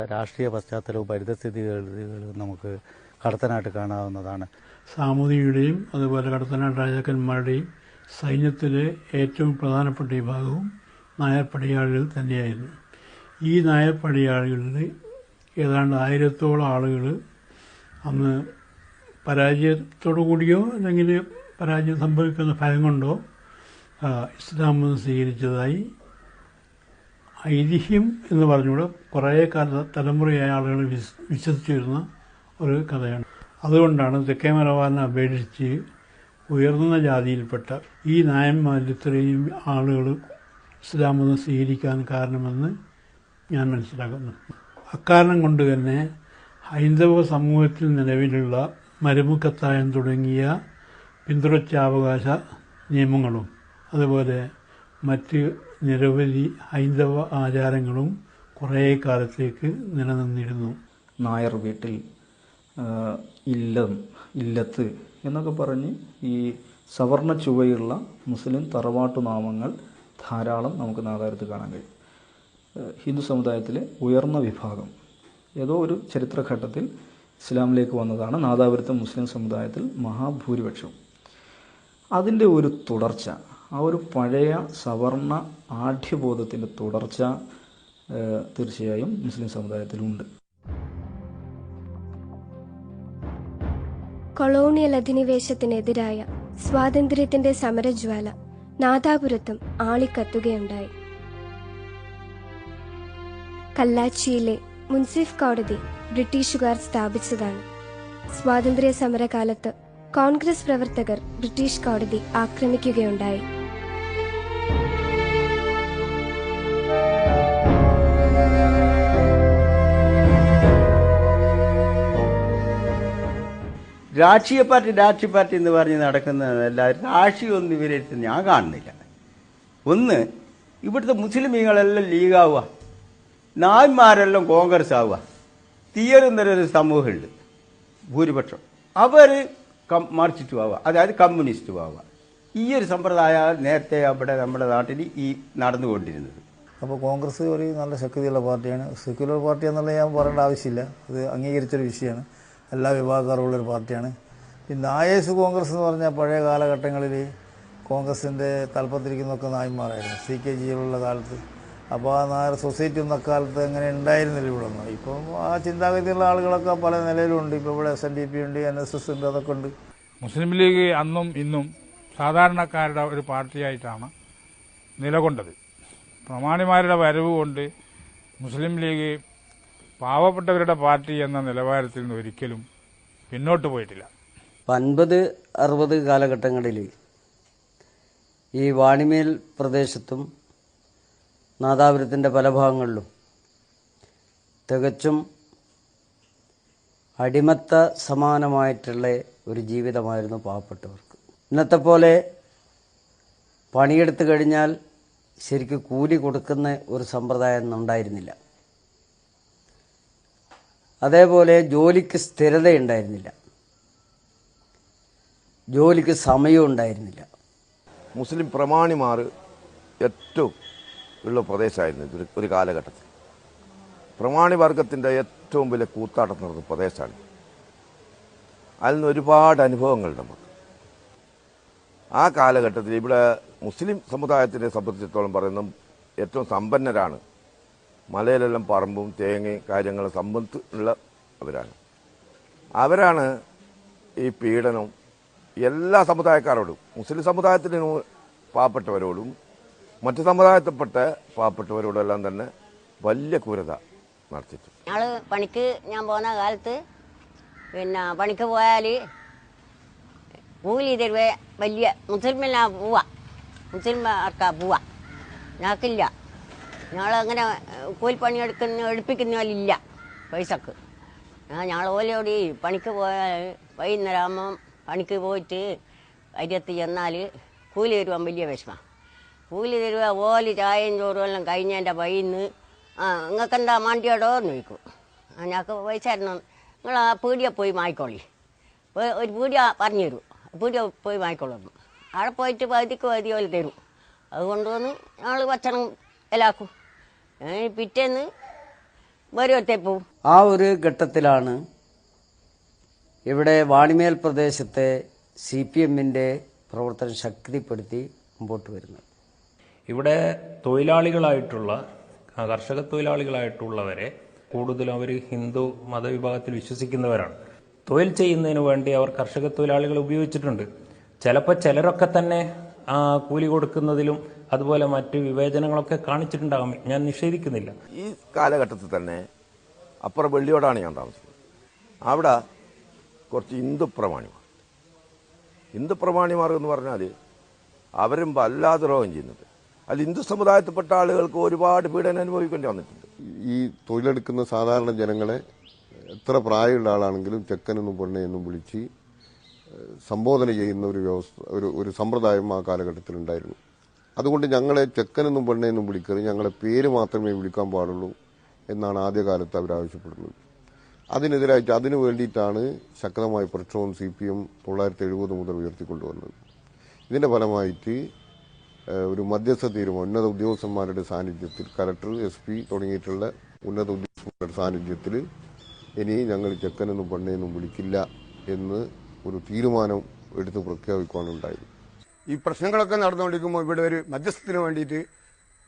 രാഷ്ട്രീയ പശ്ചാത്തലവും പരിതസ്ഥിതികളും നമുക്ക് കടത്തനായിട്ട് കാണാവുന്നതാണ്. സാമൂതിരിയുടെയും അതുപോലെ കടത്തനാട്ട് രാജാക്കന്മാരുടെയും സൈന്യത്തിലെ ഏറ്റവും പ്രധാനപ്പെട്ട വിഭാഗവും നായർ പടയാളികൾ തന്നെയായിരുന്നു. ഈ നായർ പടയാളികളിൽ ഏതാണ്ട് ആയിരത്തോളം ആളുകൾ അന്ന് പരാജയത്തോടു കൂടിയോ അല്ലെങ്കിൽ പരാജയം സംഭവിക്കുന്ന ഭയം കൊണ്ടോ ഇസ്ലാം സ്വീകരിച്ചതായി ഐതിഹ്യം എന്ന് പറഞ്ഞുകൂടെ കുറേ കാല തലമുറയായ ആളുകൾ വിസ് വിശ്വസിച്ചിരുന്ന ഒരു കഥയാണ്. അതുകൊണ്ടാണ് തെക്കേ മലബാറിനെ അപേക്ഷിച്ച് ഉയർന്ന ജാതിയിൽപ്പെട്ട ഈ നായന്മാരിൽ ഇത്രയും ആളുകൾ ഇസ്ലാം മതം സ്വീകരിക്കാൻ കാരണമെന്ന് ഞാൻ മനസ്സിലാക്കുന്നു. അക്കാരണം കൊണ്ട് തന്നെ ഹൈന്ദവ സമൂഹത്തിൽ നിലവിലുള്ള മരുമുക്കത്തായം തുടങ്ങിയ പിന്തുടർച്ചാവകാശ നിയമങ്ങളും അതുപോലെ മറ്റ് നിരവധി ഹൈന്ദവ ആചാരങ്ങളും കുറേ കാലത്തേക്ക് നിലനിന്നിരുന്നു. നായർ വീട്ടിൽ ഇല്ലം ഇല്ലത്ത് എന്നൊക്കെ പറഞ്ഞ് ഈ സവർണ ചുവയുള്ള മുസ്ലിം തറവാട്ടു നാമങ്ങൾ ധാരാളം നമുക്ക് നാദാരത്ത് കാണാൻ കഴിയും. ഹിന്ദു സമുദായത്തിലെ ഉയർന്ന വിഭാഗം. ഏതോ ഒരു ചരിത്രഘട്ടത്തിൽ ഇസ്ലാമിലേക്ക് വന്നതാണ് നാദാപുരത്തെ മുസ്ലിം സമുദായത്തിൽ മഹാഭൂരിപക്ഷം. അതിന്റെ ഒരു തുടർച്ച ആ ഒരു പഴയ സവർണ ആഢ്യബോധത്തിന്റെ തുടർച്ച തീർച്ചയായും മുസ്ലിം സമുദായത്തിലുണ്ട്. കൊളോണിയൽ അധിനിവേശത്തിനെതിരായ സ്വാതന്ത്ര്യത്തിന്റെ സമരജ്വാല നാദാപുരത്തും ആളിക്കത്തുകയുണ്ടായി. കല്ലാച്ചിയിലെ മുൻസിഫ് കോടതി ബ്രിട്ടീഷുകാർ സ്ഥാപിച്ചതാണ്. സ്വാതന്ത്ര്യ സമരകാലത്ത് കോൺഗ്രസ് പ്രവർത്തകർ ബ്രിട്ടീഷ് കോടതി ആക്രമിക്കുകയുണ്ടായി. രാഷ്ട്രീയ പാർട്ടി രാഷ്ട്രീയ പാർട്ടി എന്ന് പറഞ്ഞ് നടക്കുന്നതല്ല രാഷ്ട്രീയമൊന്നും ഇവരെടുത്ത് ഞാൻ കാണുന്നില്ല. ഒന്ന് ഇവിടുത്തെ മുസ്ലിമീങ്ങളെല്ലാം ലീഗാവുക. നായ്മാരെല്ലാം കോൺഗ്രസ് ആവുക തീയറുന്നൊരു സമൂഹമുണ്ട്. ഭൂരിപക്ഷം. അവർ കം മാർച്ചിറ്റും ആവുക. അതായത് കമ്മ്യൂണിസ്റ്റ് ആവുക. ഈ ഒരു സമ്പ്രദായ നേരത്തെ അവിടെ നമ്മുടെ നാട്ടിൽ ഈ നടന്നുകൊണ്ടിരുന്നത്. അപ്പോൾ കോൺഗ്രസ് ഒരു നല്ല ശക്തിയുള്ള പാർട്ടിയാണ്. സെക്യുലർ പാർട്ടി എന്നുള്ളത് ഞാൻ പറയേണ്ട ആവശ്യമില്ല. അത് അംഗീകരിച്ചൊരു വിഷയമാണ്. എല്ലാ വിഭാഗക്കാരുള്ളൊരു പാർട്ടിയാണ്. ഈ നായേസ് കോൺഗ്രസ് എന്ന് പറഞ്ഞാൽ പഴയ കാലഘട്ടങ്ങളിൽ കോൺഗ്രസിന്റെ തലപ്പത്തിരിക്കുന്നൊക്കെ നായന്മാരായിരുന്നു. സി കെ ജിയിലുള്ള കാലത്ത്. അപ്പോൾ ആ നായർ സൊസൈറ്റി ഒന്നും അക്കാലത്ത് അങ്ങനെ ഉണ്ടായിരുന്നില്ല ഇവിടെ ഒന്നും. ഇപ്പം ആ ചിന്താഗതിയുള്ള ആളുകളൊക്കെ പല നിലയിലുണ്ട്. ഇപ്പോൾ ഇവിടെ എസ് എൻ ഡി പി ഉണ്ട് എൻ എസ് എസ് ഉണ്ട് അതൊക്കെ ഉണ്ട്. മുസ്ലിം ലീഗ് അന്നും ഇന്നും സാധാരണക്കാരുടെ ഒരു പാർട്ടിയായിട്ടാണ് നിലകൊണ്ടത്. പ്രമാണിമാരുടെ വരവ് കൊണ്ട് മുസ്ലിം ലീഗ് പാവപ്പെട്ടവരുടെ പാർട്ടി എന്ന നിലവാരത്തിൽ നിന്ന് ഒരിക്കലും പിന്നോട്ട് പോയിട്ടില്ല. അൻപത് അറുപത് കാലഘട്ടങ്ങളിൽ ഈ വാണിമേൽ പ്രദേശത്തും നാദാപുരത്തിന്റെ പല ഭാഗങ്ങളിലും തികച്ചും അടിമത്ത സമാനമായിട്ടുള്ള ഒരു ജീവിതമായിരുന്നു പാവപ്പെട്ടവർക്ക്. ഇന്നത്തെ പോലെ പണിയെടുത്തു കഴിഞ്ഞാൽ ശരിക്ക് കൂലി കൊടുക്കുന്ന ഒരു സമ്പ്രദായം ഉണ്ടായിരുന്നില്ല. അതേപോലെ ജോലിക്ക് സ്ഥിരതയുണ്ടായിരുന്നില്ല. ജോലിക്ക് സമയവും ഉണ്ടായിരുന്നില്ല. മുസ്ലിം പ്രമാണിമാർ ഏറ്റവും ഉള്ള പ്രദേശമായിരുന്നു ഇതൊരു ഒരു- കാലഘട്ടത്തിൽ. പ്രമാണി വർഗത്തിന്റെ ഏറ്റവും വലിയ കൂത്താട്ടം നടന്ന പ്രദേശമാണ്. അതിൽ നിന്ന് ഒരുപാട് അനുഭവങ്ങളുണ്ട് നമുക്ക് ആ കാലഘട്ടത്തിൽ ഇവിടെ മുസ്ലിം സമുദായത്തിനെ സംബന്ധിച്ചിടത്തോളം പറയുന്ന ഏറ്റവും സമ്പന്നരാണ് മലയിലെല്ലാം പറമ്പും തേങ്ങയും കാര്യങ്ങളും സമ്പത്തുള്ള അവരാണ്. അവരാണ് ഈ പീഡനം എല്ലാ സമുദായക്കാരോടും മുസ്ലിം സമുദായത്തിന് പാവപ്പെട്ടവരോടും മറ്റു സമുദായത്തിൽപ്പെട്ട പാവപ്പെട്ടവരോടും എല്ലാം തന്നെ വലിയ ക്രൂരത നടത്തിട്ടു ഞങ്ങൾ പണിക്ക് ഞാൻ പോകുന്ന കാലത്ത് പിന്നെ പണിക്ക് പോയാൽ കൂലി തരുവേ വലിയ മുസ്ലിമിനാ പോവാ. മുസ്ലിം ആർക്കാ പോവാ. ഞങ്ങൾക്കില്ല. ഞങ്ങളങ്ങനെ കൂലിപ്പണി എടുക്കുന്ന എടുപ്പിക്കുന്നവരില്ല പൈസക്ക്. ഞങ്ങൾ ഓലോടി പണിക്ക് പോയാൽ വൈകുന്നേരം പണിക്ക് പോയിട്ട് അരിയത്ത് ചെന്നാൽ കൂലി തരുവാൻ വലിയ വിഷമം. കൂലി തരുക ഓൽ ചായയും ചോറും എല്ലാം കഴിഞ്ഞതിന്റെ വൈന്ന് ആ നിങ്ങൾക്ക് എന്താ മാണ്ടിയോടോ എന്ന് ചോദിക്കും. ഞങ്ങൾക്ക് പൈസ തരണം. നിങ്ങൾ ആ പീടിയ പോയി മായിക്കോളി ഒരു പീടിയ പറഞ്ഞു തരും. പീടിയ പോയി മായിക്കോളും അവിടെ പോയിട്ട് പകുതിക്ക് പകുതി പോലെ തരും. അതുകൊണ്ട് വന്ന് ഞങ്ങൾ ഭക്ഷണം എല്ലാക്കും പിറ്റേന്ന് വേറെ പോവും ആ ഒരു ഘട്ടത്തിലാണ് ഇവിടെ വാണിമേൽ പ്രദേശത്തെ സി പി എമ്മിന്റെ പ്രവർത്തനം ശക്തിപ്പെടുത്തി മുമ്പോട്ട് വരുന്നത്. ഇവിടെ തൊഴിലാളികളായിട്ടുള്ള കർഷക തൊഴിലാളികളായിട്ടുള്ളവരെ കൂടുതലും അവർ ഹിന്ദു മതവിഭാഗത്തിൽ വിശ്വസിക്കുന്നവരാണ്. തൊഴിൽ ചെയ്യുന്നതിന് വേണ്ടി അവർ കർഷക തൊഴിലാളികളെ ഉപയോഗിച്ചിട്ടുണ്ട്. ചിലപ്പോൾ ചിലരൊക്കെ തന്നെ കൂലി കൊടുക്കുന്നതിലും അതുപോലെ മറ്റ് വിവേചനങ്ങളൊക്കെ കാണിച്ചിട്ടുണ്ടാകാം. ഞാൻ നിഷേധിക്കുന്നില്ല. ഈ കാലഘട്ടത്തിൽ തന്നെ അപ്പുറം വെള്ളിയോടാണ് ഞാൻ താമസിക്കുന്നത്. അവിടെ കുറച്ച് ഹിന്ദു പ്രമാണിമാർ. ഹിന്ദു പ്രമാണിമാർ എന്ന് പറഞ്ഞാൽ അവരും വല്ലാതെ ദ്രോഹം ചെയ്യുന്നത് അതിൽ ഹിന്ദു സമുദായത്തിൽപ്പെട്ട ആളുകൾക്ക് ഒരുപാട് പീഡനം അനുഭവിക്കേണ്ടി വന്നിട്ടുണ്ട്. ഈ തൊഴിലെടുക്കുന്ന സാധാരണ ജനങ്ങളെ എത്ര പ്രായമുള്ള ആളാണെങ്കിലും ചെക്കനെന്നും പെണ്ണെന്നും വിളിച്ച് സംബോധന ചെയ്യുന്ന ഒരു വ്യവസ്ഥ ഒരു ഒരു സമ്പ്രദായം ആ കാലഘട്ടത്തിൽ ഉണ്ടായിരുന്നു. അതുകൊണ്ട് ഞങ്ങളെ ചെക്കനെന്നും പെണ്ണെന്നും വിളിക്കരുത് ഞങ്ങളെ പേര് മാത്രമേ വിളിക്കാൻ പാടുള്ളൂ എന്നാണ് ആദ്യകാലത്ത് അവർ ആവശ്യപ്പെടുന്നത്. അതിനെതിരായിട്ട് അതിനു വേണ്ടിയിട്ടാണ് ശക്തമായ പ്രക്ഷോഭം സി പി എം തൊള്ളായിരത്തി എഴുപത് മുതൽ ഉയർത്തിക്കൊണ്ടുവന്നത്. ഇതിന്റെ ഫലമായിട്ട് ഒരു മധ്യസ്ഥ തീരുമാനം ഉന്നത ഉദ്യോഗസ്ഥന്മാരുടെ സാന്നിധ്യത്തിൽ കലക്ടർ എസ് പി തുടങ്ങിയിട്ടുള്ള ഉന്നത ഉദ്യോഗസ്ഥന്മാരുടെ സാന്നിധ്യത്തിൽ ഇനി ഞങ്ങൾ ചെക്കനെന്നും പെണ്ണെന്നും വിളിക്കില്ല എന്ന് ഒരു തീരുമാനം എടുത്ത് പ്രഖ്യാപിക്കുവാനുണ്ടായത് ഈ പ്രശ്നങ്ങളൊക്കെ നടന്നുകൊണ്ടിരിക്കുമ്പോൾ ഇവിടെ ഒരു മധ്യസ്ഥത്തിന് വേണ്ടിയിട്ട്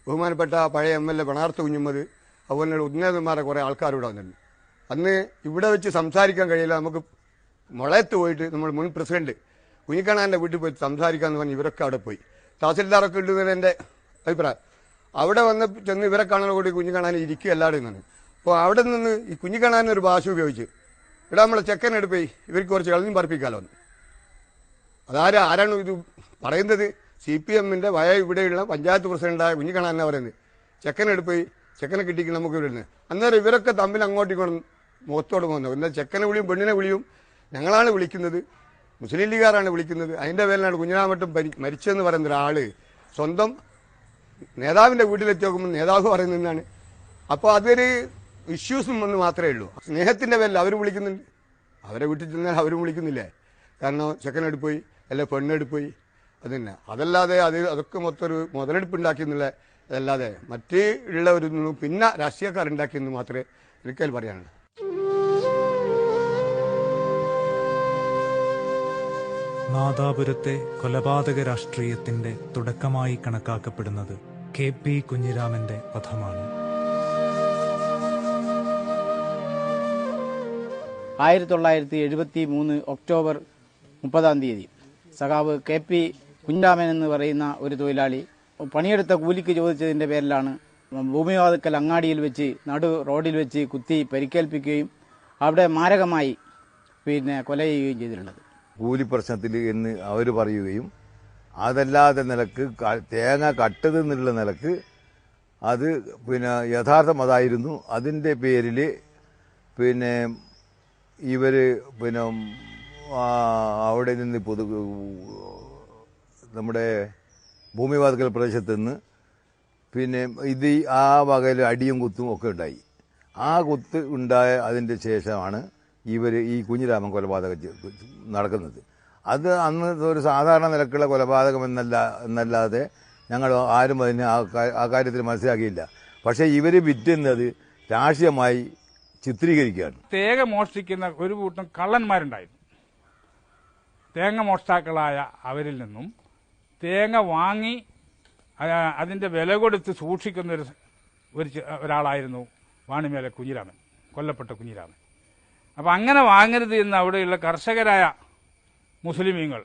ബഹുമാനപ്പെട്ട പഴയ എം എൽ എ പിണാർത്ത് കുഞ്ഞുമ്മത് അതുപോലെ തന്നെ ഉന്നതന്മാരെ കുറേ ആൾക്കാർ ഇവിടെ വന്നിട്ടുണ്ട്. അന്ന് ഇവിടെ വെച്ച് സംസാരിക്കാൻ കഴിയില്ല. നമുക്ക് മുളയത്ത് പോയിട്ട് നമ്മൾ മുൻ പ്രസിഡന്റ് കുഞ്ഞിക്കണാന്റെ വീട്ടിൽ പോയി സംസാരിക്കാന്ന് പറഞ്ഞ് ഇവരൊക്കെ അവിടെ പോയി. തഹസിൽദാറൊക്കെ ഉണ്ടെന്നാണ് എന്റെ അഭിപ്രായം. അവിടെ വന്ന് ചെന്ന് ഇവരെ കാണാൻ കൂടി കുഞ്ഞിക്കണാൻ ഇരിക്കുക എല്ലാവരും അപ്പോൾ അവിടെ നിന്ന് ഈ കുഞ്ഞിക്കണാൻ ഒരു ഭാഷ ഉപയോഗിച്ച് ഇവിടെ നമ്മളെ ചെക്കനെടുപ്പോയി ഇവർക്ക് കുറച്ച് കളഞ്ഞും പറപ്പിക്കാലോ. അതാരാ ആരാണ് ഇത് പറയുന്നത്? സി പി എമ്മിന്റെ വയ ഇവിടെയുള്ള പഞ്ചായത്ത് പ്രസിഡന്റായ എന്നാ പറയുന്നത്. ചെക്കനെടുപ്പ് ചെക്കനെ കിട്ടിക്ക് നമുക്ക് ഇവിടെ അന്നേരം ഇവരൊക്കെ തമ്മിൽ അങ്ങോട്ടും ഇങ്ങോട്ടും മുഖത്തോട് പോകുന്നത്. എന്നാൽ ചെക്കനെ വിളിയും പെണ്ണിനെ വിളിയും ഞങ്ങളാണ് വിളിക്കുന്നത്. മുസ്ലിം ലീഗുകാരാണ് വിളിക്കുന്നത്. അതിന്റെ പേരിലാണ് കുഞ്ഞിനാമട്ടും മരിച്ചെന്ന് പറയുന്ന ഒരാൾ സ്വന്തം നേതാവിന്റെ വീട്ടിലെത്തി നോക്കുമ്പോൾ നേതാവ് പറയുന്നതാണ് അപ്പോൾ അതൊരു ഇഷ്യൂസും എന്ന് മാത്രമേ ഉള്ളൂ. സ്നേഹത്തിന്റെ പേരിൽ അവർ വിളിക്കുന്നുണ്ട്. അവരെ വീട്ടിൽ ചെന്നാൽ അവരും വിളിക്കുന്നില്ലേ? കാരണം ചെക്കനെടുപ്പ് പോയി അല്ലെ പെണ്ണെടുപ്പ് പോയി അത് തന്നെ. അതല്ലാതെ അത് അതൊക്കെ മൊത്തം ഒരു മുതലെടുപ്പ് ഉണ്ടാക്കിയെന്നുള്ള അതല്ലാതെ മറ്റ് ഉള്ള ഒരു പിന്നെ രാഷ്ട്രീയക്കാരുണ്ടാക്കിയെന്ന് മാത്രമേ ഒരിക്കൽ പറയാനുള്ളൂ. നാദാപുരത്തെ കൊലപാതക രാഷ്ട്രീയത്തിന്റെ തുടക്കമായി കണക്കാക്കപ്പെടുന്നത് കെ പി കുഞ്ഞിരാമന്റെ വധമാണ്. ആയിരത്തി തൊള്ളായിരത്തി എഴുപത്തി മൂന്ന് ഒക്ടോബർ മുപ്പതാം തീയതി. സഖാവ് കെ പി കുഞ്ഞാമൻ എന്ന് പറയുന്ന ഒരു തൊഴിലാളി പണിയെടുത്ത കൂലിക്ക് ചോദിച്ചതിന്റെ പേരിലാണ് ഭൂമിവാതുക്കൽ അങ്ങാടിയിൽ വെച്ച് നടു റോഡിൽ വെച്ച് കുത്തി പരിക്കേൽപ്പിക്കുകയും അവിടെ മാരകമായി പിന്നെ കൊല ചെയ്യുകയും ചെയ്തിട്ടുള്ളത്. കൂലി പ്രശ്നത്തിൽ എന്ന് അവർ പറയുകയും അതല്ലാതെ നിലയ്ക്ക് തേങ്ങ കട്ടത് എന്നുള്ള നിലയ്ക്ക് അത് പിന്നെ യഥാർത്ഥം അതായിരുന്നു. അതിന്റെ പേരിൽ പിന്നെ ഇവർ പിന്നെ അവിടെ നിന്ന് പുതു നമ്മുടെ ഭൂമിവാതുക്കൽ പ്രദേശത്ത് നിന്ന് പിന്നെ ഇത് ആ വകയിൽ അടിയും കുത്തും ഒക്കെ ഉണ്ടായി. ആ കുത്ത് ഉണ്ടായ അതിന്റെ ശേഷമാണ് ഇവർ ഈ കുഞ്ഞിരാമൻ കൊലപാതകം നടക്കുന്നത്. അത് അന്ന് ഒരു സാധാരണ നിലക്കുള്ള കൊലപാതകം എന്നല്ല എന്നല്ലാതെ ഞങ്ങൾ ആരും അതിനെ ആ കാര്യത്തിൽ മനസ്സിലാക്കിയില്ല. പക്ഷേ ഇവർ വിറ്റുന്നത് രാഷ്ട്രീയമായി ചിത്രീകരിക്കുകയാണ് തേങ്ങ മോഷ്ടിക്കുന്ന ഒരു കൂട്ടം കള്ളന്മാരുണ്ടായിരുന്നു. തേങ്ങ മോഷ്ടാക്കളായ അവരിൽ നിന്നും തേങ്ങ വാങ്ങി അതിന്റെ വില കൊടുത്ത് സൂക്ഷിക്കുന്ന ഒരു ഒരു ഒരാളായിരുന്നു വാണിമേലെ കുഞ്ഞിരാമൻ കൊല്ലപ്പെട്ട കുഞ്ഞിരാമൻ. അപ്പം അങ്ങനെ വാങ്ങരുത് എന്ന് അവിടെയുള്ള കർഷകരായ മുസ്ലിമീങ്ങൾ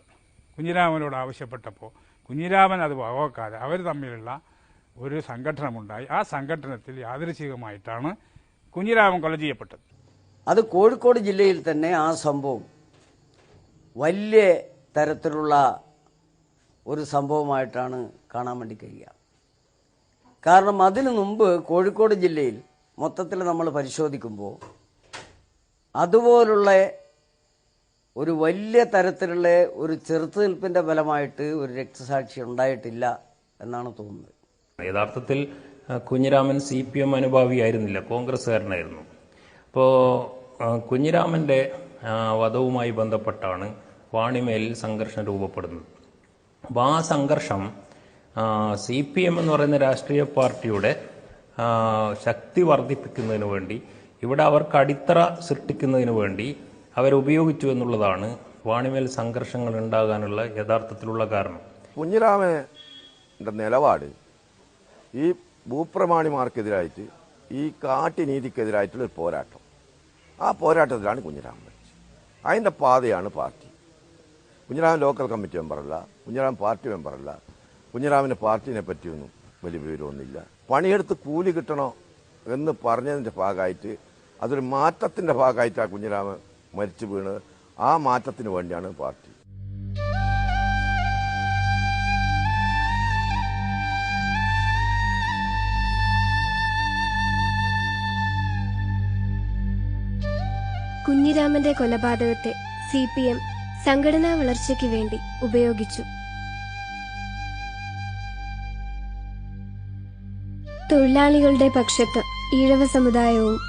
കുഞ്ഞിരാമനോട് ആവശ്യപ്പെട്ടപ്പോൾ കുഞ്ഞിരാമൻ അത് വകവെക്കാതെ അവർ തമ്മിലുള്ള ഒരു സംഘടനമുണ്ടായി. ആ സംഘടനത്തിൽ യാദൃശികമായിട്ടാണ് കുഞ്ഞിരാമൻ കൊല ചെയ്യപ്പെട്ടത്. അത് കോഴിക്കോട് ജില്ലയിൽ തന്നെ ആ സംഭവം വലിയ തരത്തിലുള്ള ഒരു സംഭവമായിട്ടാണ് കാണാൻ വേണ്ടി കഴിയുക. കാരണം അതിനു മുമ്പ് കോഴിക്കോട് ജില്ലയിൽ മൊത്തത്തിൽ നമ്മൾ പരിശോധിക്കുമ്പോൾ അതുപോലുള്ള ഒരു വലിയ തരത്തിലുള്ള ഒരു ചെറുത്തുനിൽപ്പിന്റെ ഫലമായിട്ട് ഒരു രക്തസാക്ഷി ഉണ്ടായിട്ടില്ല എന്നാണ് തോന്നുന്നത്. യഥാർത്ഥത്തിൽ കുഞ്ഞിരാമൻ സി പി എം അനുഭാവിയായിരുന്നില്ല. കോൺഗ്രസ്സുകാരനായിരുന്നു. അപ്പോൾ കുഞ്ഞിരാമന്റെ വധവുമായി ബന്ധപ്പെട്ടാണ് വാണിമേലിൽ സംഘർഷം രൂപപ്പെടുന്നത്. അപ്പോൾ ആ സംഘർഷം സി പി എം എന്ന് പറയുന്ന രാഷ്ട്രീയ പാർട്ടിയുടെ ശക്തി വർദ്ധിപ്പിക്കുന്നതിന് വേണ്ടി ഇവിടെ അവർക്ക് അടിത്തറ സൃഷ്ടിക്കുന്നതിന് വേണ്ടി അവരുപയോഗിച്ചു എന്നുള്ളതാണ് വാണിമേൽ സംഘർഷങ്ങൾ ഉണ്ടാകാനുള്ള യഥാർത്ഥത്തിലുള്ള കാരണം. കുഞ്ഞിരാമന്റെ നിലപാട് ഈ ഭൂപ്രമാണിമാർക്കെതിരായിട്ട് ഈ കാട്ടിനീതിക്കെതിരായിട്ടുള്ള ഒരു പോരാട്ടം. ആ പോരാട്ടത്തിലാണ് കുഞ്ഞിരാമൻ മരിച്ചത് അതിന്റെ പാതയാണ് പാർട്ടി. കുഞ്ഞിരാമൻ ലോക്കൽ കമ്മിറ്റി മെമ്പറല്ല കുഞ്ഞിരാമൻ പാർട്ടി മെമ്പറല്ല കുഞ്ഞിരാമന്റെ പാർട്ടിനെ പറ്റിയൊന്നും വലിയ വിവരമൊന്നുമില്ല. പണിയെടുത്ത് കൂലി കിട്ടണോ എന്ന് പറഞ്ഞതിന്റെ ഭാഗമായിട്ട് അതൊരു മാറ്റത്തിന്റെ ഭാഗമായിട്ട് ആ കുഞ്ഞിരാമൻ മരിച്ചു വീണ് ആ മാറ്റത്തിന് വേണ്ടിയാണ് പാർട്ടി കുഞ്ഞിരാമന്റെ കൊലപാതകത്തെ സി പി എം സംഘടനാ വളർച്ചയ്ക്ക് വേണ്ടി ഉപയോഗിച്ചു. തൊഴിലാളികളുടെ പക്ഷത്ത് ഈഴവ സമുദായവും